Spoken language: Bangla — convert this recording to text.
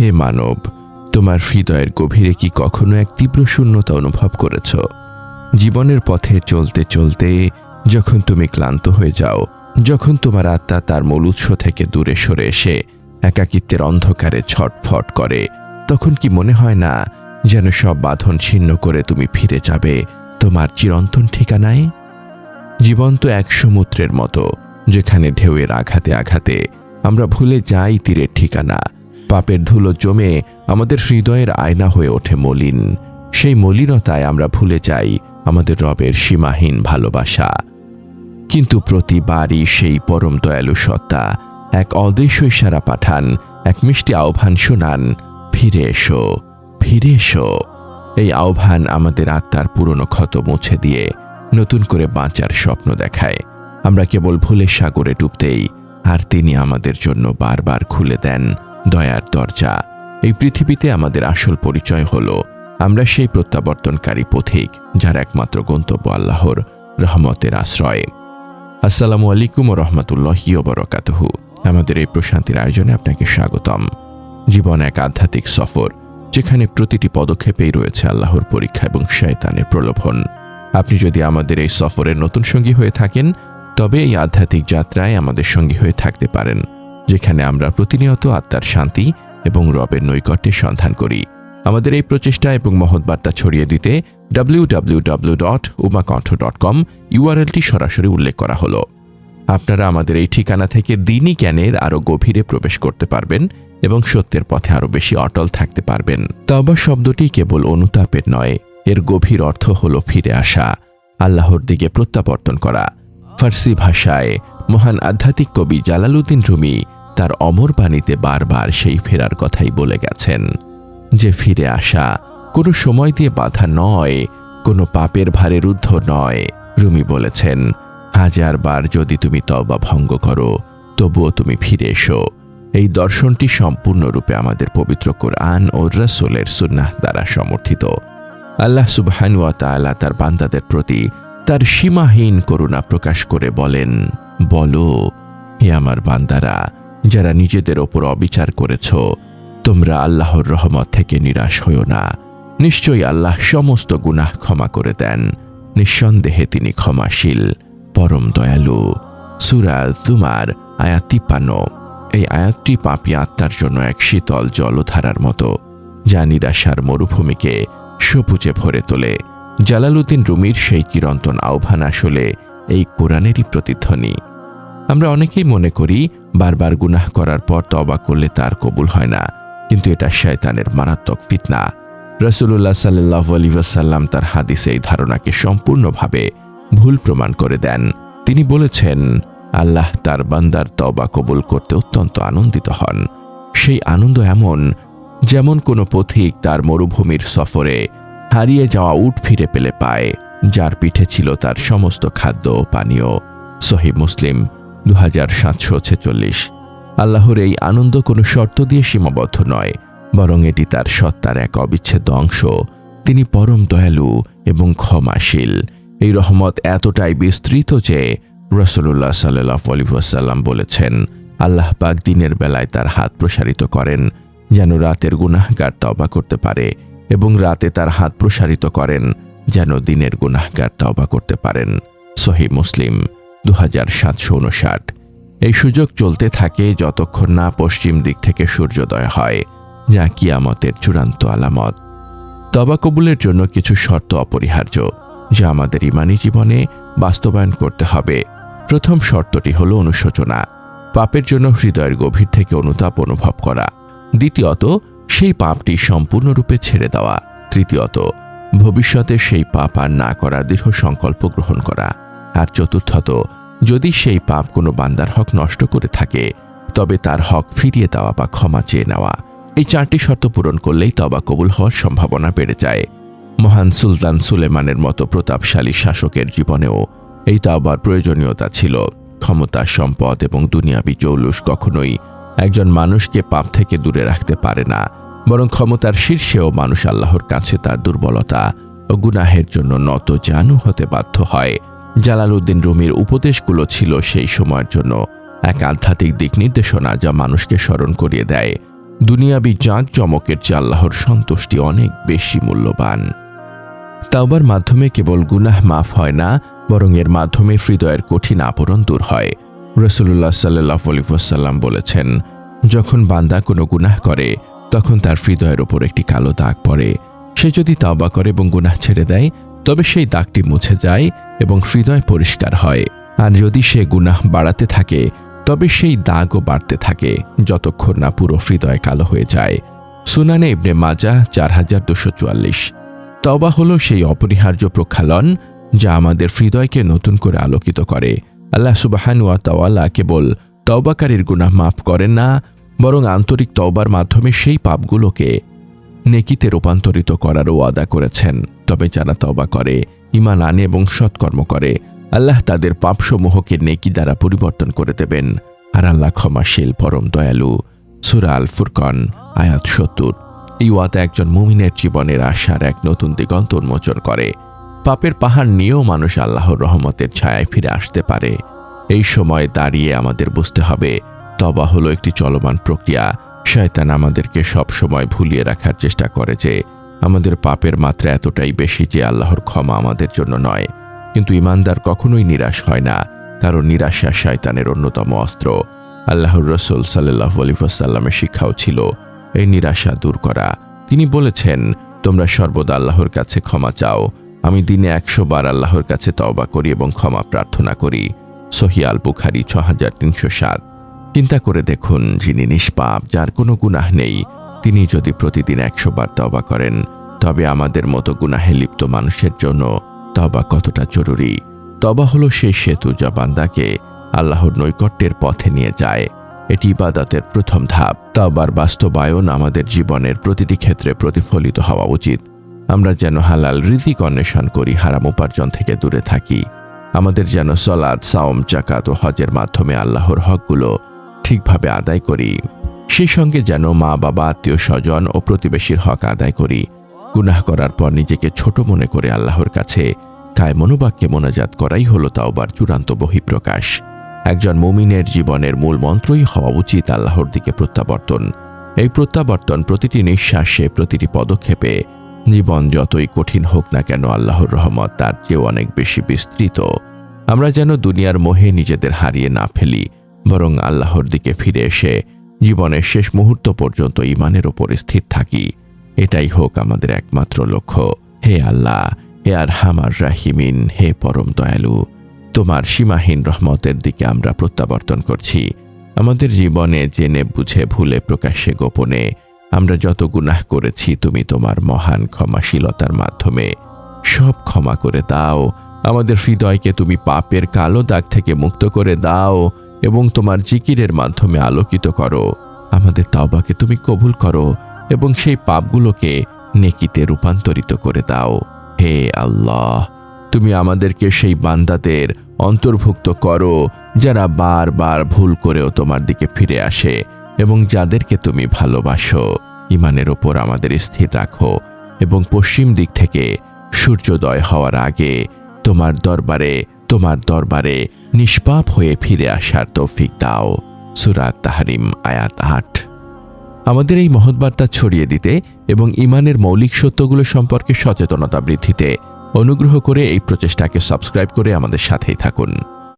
হে মানব, তোমার হৃদয়ের গভীরে কি কখনো এক তীব্র শূন্যতা অনুভব করেছ? জীবনের পথে চলতে চলতে যখন তুমি ক্লান্ত হয়ে যাও, যখন তোমার আত্মা তার মূল উৎস থেকে দূরে সরে এসে একাকিত্বের অন্ধকারে ছটফট করে, তখন কি মনে হয় না যেন সব বাঁধন ছিন্ন করে তুমি ফিরে যাবে তোমার চিরন্তন ঠিকানায়? জীবন তো এক সমুদ্রের মতো, যেখানে ঢেউয়ের আঘাতে আঘাতে আমরা ভুলে যাই তীরের ঠিকানা পাপের ধুলো জমে আমাদের হৃদয়ের আয়না হয়ে ওঠে মলিন। সেই মলিনতায় আমরা ভুলে যাই আমাদের রবের সীমাহীন ভালোবাসা। কিন্তু প্রতিবারই সেই পরম দয়ালু সত্তা এক অদৃশ্য ইশারা পাঠান, এক মিষ্টি আহ্বান শোনান, ফিরে এসো ফিরে এসো। এই আহ্বান আমাদের আত্মার পুরনো ক্ষত মুছে দিয়ে নতুন করে বাঁচার স্বপ্ন দেখায়। আমরা কেবল ভুলের সাগরে ডুবতেই আর তিনি আমাদের জন্য বারবার খুলে দেন দয়ার দরজা। এই পৃথিবীতে আমাদের আসল পরিচয় হল, আমরা সেই প্রত্যাবর্তনকারী পথিক, যার একমাত্র গন্তব্য আল্লাহর রহমতের আশ্রয়। আসসালামু আলাইকুম ও রহমতুল্লাহি বরকাতহু। আমাদের এই প্রশান্তির আয়োজনে আপনাকে স্বাগতম। জীবন এক আধ্যাত্মিক সফর, যেখানে প্রতিটি পদক্ষেপেই রয়েছে আল্লাহর পরীক্ষা এবং শয়তানের প্রলোভন। আপনি যদি আমাদের এই সফরের নতুন সঙ্গী হয়ে থাকেন, তবে এই আধ্যাত্মিক যাত্রায় আমাদের সঙ্গী হয়ে থাকতে পারেন। যেখানে আমরা প্রতিনিয়ত আত্মার শান্তি এবং রবের নৈকট্যের সন্ধান করি। আমাদের এই প্রচেষ্টা এবং মহৎ বার্তা ছড়িয়ে দিতে W W W dot Umakantha dot com ইউআরএলটি সরাসরি উল্লেখ করা হলো। আপনারা আমাদের এই ঠিকানা থেকে দিনই জ্ঞানের আরও গভীরে প্রবেশ করতে পারবেন এবং সত্যের পথে আরও বেশি অটল থাকতে পারবেন। তবা শব্দটি কেবল অনুতাপের নয়, এর গভীর অর্থ হল ফিরে আসা, আল্লাহর দিকে প্রত্যাবর্তন করা। ফার্সি ভাষায় মহান আধ্যাত্মিক কবি জালালুদ্দিন রুমি তার অমর বাণীতে বারবার সেই ফেরার কথাই বলে গেছেন, যে ফিরে আসা কোনো সময় দিয়ে বাধা নয়, কোনো পাপের ভারে রুদ্ধ নয়। রুমি বলেছেন হাজার বার যদি তুমি তবা ভঙ্গ করো, তবুও তুমি ফিরে এসো। এই দর্শনটি সম্পূর্ণরূপে আমাদের পবিত্র কোরআন ও রসুলের সুন্নাহ দ্বারা সমর্থিত। আল্লাহ সুবহানুয়া তার বান্দাদের প্রতি তার সীমাহীন করুণা প্রকাশ করে বলেন, বলো, হে আমার বান্দারা যারা নিজেদের ওপর অবিচার করেছ, তোমরা আল্লাহর রহমত থেকে নিরাশ হইও না। নিশ্চয়ই আল্লাহ সমস্ত গুনাহ ক্ষমা করে দেন। নিঃসন্দেহে তিনি ক্ষমাশীল, পরম দয়ালু। সুরা তুমার আয়াত তিপ্পান্ন। এই আয়াতটি পাপি আত্মার জন্য এক শীতল জলধারার মতো, যা নিরাশার মরুভূমিকে সবুজে ভরে তোলে। জালালুদ্দিন রুমির সেই চিরন্তন আহ্বান আসলে এই কোরআনেরই প্রতিধ্বনি। আমরা অনেকেই মনে করি, বারবার গুনাহ করার পর তবা করলে তার কবুল হয় না। কিন্তু এটা শয়তানের মারাত্মক ফিতনা। রসুল্লাহ সাল্লাহ আলী ওয়াসাল্লাম তার হাদিসে এই ধারণাকে সম্পূর্ণভাবে ভুল প্রমাণ করে দেন। তিনি বলেছেন, আল্লাহ তার বান্দার তবা কবুল করতে অত্যন্ত আনন্দিত হন। সেই আনন্দ এমন, যেমন কোনো পথিক তার মরুভূমির সফরে হারিয়ে যাওয়া উট ফিরে পেলে পায়, যার পিঠে ছিল তার সমস্ত খাদ্য ও পানীয়। সহি মুসলিম দু হাজার সাতশো ছেচল্লিশ। আল্লাহর এই আনন্দ কোনো শর্ত দিয়ে সীমাবদ্ধ নয়, বরং এটি তার সত্তার এক অবিচ্ছেদ্য অংশ। তিনি পরম দয়ালু এবং ক্ষমাশীল। এই রহমত এতটাই বিস্তৃত যে রসুল্লাহ সাল্লাহ বলেছেন, আল্লাহ পাক দিনের বেলায় তার হাত প্রসারিত করেন, যেন রাতের গুনাহগার তবা করতে পারে এবং রাতে তার হাত প্রসারিত করেন, যেন দিনের গুনাহগার তবা করতে পারেন। সহি মুসলিম। দু হাজার সাতশো উনষাট এই সুযোগ চলতে থাকে যতক্ষণ না পশ্চিম দিক থেকে সূর্যোদয় হয়, যা কিয়ামতের চূড়ান্ত আলামত। তবা কবুলের জন্য কিছু শর্ত অপরিহার্য, যা আমাদের ইমানি জীবনে বাস্তবায়ন করতে হবে। প্রথম শর্তটি হল অনুশোচনা, পাপের জন্য হৃদয়ের গভীর থেকে অনুতাপ অনুভব করা। দ্বিতীয়ত, সেই পাপটি সম্পূর্ণরূপে ছেড়ে দেওয়া। তৃতীয়ত, ভবিষ্যতে সেই পাপ আর না করার দৃঢ় সংকল্প গ্রহণ করা। আর চতুর্থত, যদি সেই পাপ কোনো বান্দার হক নষ্ট করে থাকে, তবে তার হক ফিরিয়ে দেওয়া বা ক্ষমা চেয়ে নেওয়া। এই চারটি শর্ত পূরণ করলেই তবা কবুল হওয়ার সম্ভাবনা বেড়ে যায়। মহান সুলতান সুলেমানের মতো প্রতাপশালী শাসকের জীবনেও এই তাওবার প্রয়োজনীয়তা ছিল। ক্ষমতা, সম্পদ এবং দুনিয়াবি জৌলুস কখনোই একজন মানুষকে পাপ থেকে দূরে রাখতে পারে না, বরং ক্ষমতার শীর্ষেও মানুষ আল্লাহর কাছে তার দুর্বলতা ও গুনাহের জন্য নত জানু হতে বাধ্য হয়। জালালউদ্দিন রুমির উপদেশগুলো ছিল সেই সময়ের জন্য। এক আধ্যাত্মিক দিক নির্দেশনা যা মানুষকে স্মরণ করিয়ে দেয়। দুনিয়াবি জাঁক জমকের চেয়ে আল্লাহর সন্তুষ্টি অনেক বেশি মূল্যবান। তাওবার মাধ্যমে কেবল গুনাহ মাফ হয় না, বরং এর মাধ্যমে হৃদয়ের কঠিন আবরণ দূর হয়। রসুল্লাহ সাল্লাহ আলিফাসাল্লাম বলেছেন, যখন বান্দা কোনো গুনাহ করে, তখন তার হৃদয়ের ওপর একটি কালো দাগ পড়ে। সে যদি তাওবা করে এবং গুনাহ ছেড়ে দেয় তবে সেই দাগটি মুছে যায় এবং হৃদয় পরিষ্কার হয়। আর যদি সে গুনাহ বাড়াতে থাকে, তবে সেই দাগও বাড়তে থাকে যতক্ষণ না পুরো হৃদয় কালো হয়ে যায়। সুনানে ইবনে মাজা চার হাজার দুশো চুয়াল্লিশ। তবা হলো সেই অপরিহার্য প্রক্ষালন যা আমাদের হৃদয়কে নতুন করে আলোকিত করে। আল্লাহ সুবাহানুয়া তাওয়ালা কেবল তওবাকারীর গুনাহ মাফ করেন না, বরং আন্তরিক তওবার মাধ্যমে সেই পাপগুলোকে নেকিতে রূপান্তরিত করারও ওয়াদা করেছেন। তবে যারা তওবা করে ইমান আনে এবং সৎকর্ম করে, আল্লাহ তাদের পাপসমূহকে নেকি দ্বারা পরিবর্তন করে দেবেন। আর আল্লাহ ক্ষমাশীল, পরম দয়ালু। সুরা আল ফুরকন আয়াত সত্তর। এই ওয়াদা একজন মুমিনের জীবনের আশার এক নতুন দিগন্ত উন্মোচন করে। পাপের পাহাড় নিয়েও মানুষ আল্লাহর রহমতের ছায়ায় ফিরে আসতে পারে। এই সময় দাঁড়িয়ে আমাদের বুঝতে হবে তবা হলো একটি চলমান প্রক্রিয়া। শয়তান আমাদেরকে সব সময় ভুলিয়ে রাখার চেষ্টা করে যে আমাদের পাপের মাত্রা এতটাই বেশি যে আল্লাহর ক্ষমা আমাদের জন্য নয়। কিন্তু ইমানদার কখনোই নিরাশ হয় না, কারণ নিরাশা শয়তানের অন্যতম অস্ত্র। আল্লাহর রসুল সাল্লাহ আলিফাসাল্লামের শিক্ষাও ছিল, এই নিরাশা দূর করা। তিনি বলেছেন, তোমরা সর্বদা আল্লাহর কাছে ক্ষমা চাও। আমি দিনে একশো বার আল্লাহর কাছে তওবা করি এবং ক্ষমা প্রার্থনা করি। সহিয়াল বুখারি ছ হাজার তিনশো সাত। চিন্তা করে দেখুন, যিনি নিষ্পাপ, যার কোনো গুনাহ নেই তিনি যদি প্রতিদিন একশো বার তবা করেন, তবে আমাদের মতো গুনাহে লিপ্ত মানুষের জন্য তবা কতটা জরুরি? তবা হলো সেই সেতু যা বান্দাকে আল্লাহর নৈকট্যের পথে নিয়ে যায়। এটি ইবাদতের প্রথম ধাপ। তাওবার বাস্তবায়ন আমাদের জীবনের প্রতিটি ক্ষেত্রে প্রতিফলিত হওয়া উচিত। আমরা যেন হালাল রিজিক অন্বেষণ করি, হারাম উপার্জন থেকে দূরে থাকি। আমাদের যেন সলাদ সাওম জাকাত ও হজের মাধ্যমে আল্লাহর হকগুলো ঠিকভাবে আদায় করি। সেই সঙ্গে যেন মা, বাবা, আত্মীয়, স্বজন ও প্রতিবেশীর হক আদায় করি। গুনাহ করার পর নিজেকে ছোট মনে করে আল্লাহর কাছে কায় মনোবাক্যে মোনাজাত করাই হলো তাওবার চূড়ান্ত বহিঃপ্রকাশ। একজন মুমিনের জীবনের মূল মন্ত্রই হওয়া উচিত আল্লাহর দিকে প্রত্যাবর্তন। এই প্রত্যাবর্তন প্রতিটি নিঃশ্বাসে, প্রতিটি পদক্ষেপে, জীবন যতই কঠিন হোক না কেন আল্লাহর রহমত তার চেয়েও অনেক বেশি বিস্তৃত। আমরা যেন দুনিয়ার মোহে নিজেদের হারিয়ে না ফেলি, বরং আল্লাহর দিকে ফিরে এসে জীবনের শেষ মুহূর্ত পর্যন্ত ইমানের ওপর স্থির থাকি। এটাই হোক আমাদের একমাত্র লক্ষ্য। হে আল্লাহ, হে আর হামার রাহিমিন হে পরম দয়ালু, তোমার সীমাহীন রহমতের দিকে আমরা প্রত্যাবর্তন করছি। আমাদের জীবনে জেনে বুঝে ভুলে প্রকাশ্যে গোপনে আমরা যত গুনাহ করেছি, তুমি তোমার মহান ক্ষমাশীলতার মাধ্যমে সব ক্ষমা করে দাও। আমাদের হৃদয়কে তুমি পাপের কালো দাগ থেকে মুক্ত করে দাও। এবং তোমার জিকিরের মাধ্যমে আলোকিত করো। আমাদের তাওবাকে তুমি কবুল করো এবং সেই পাপগুলোকে নেকিতে রূপান্তরিত করে দাও। হে আল্লাহ, তুমি আমাদেরকে সেই বান্দাদের অন্তর্ভুক্ত করো যারা বারবার ভুল করেও তোমার দিকে ফিরে আসে এবং যাদেরকে তুমি ভালোবাসো। ইমানের ওপর আমাদের স্থির রাখো এবং পশ্চিম দিক থেকে সূর্যোদয় হওয়ার আগে তোমার দরবারে তোমার দরবারে নিষ্পাপ হয়ে ফিরে আসার তৌফিক দাও। সুরাত তাহারিম, আয়াত আট। আমাদের এই মহৎবার্তা ছড়িয়ে দিতে এবং ইমানের মৌলিক সত্যগুলো সম্পর্কে সচেতনতা বৃদ্ধিতে অনুগ্রহ করে এই প্রচেষ্টাকে সাবস্ক্রাইব করে আমাদের সাথেই থাকুন।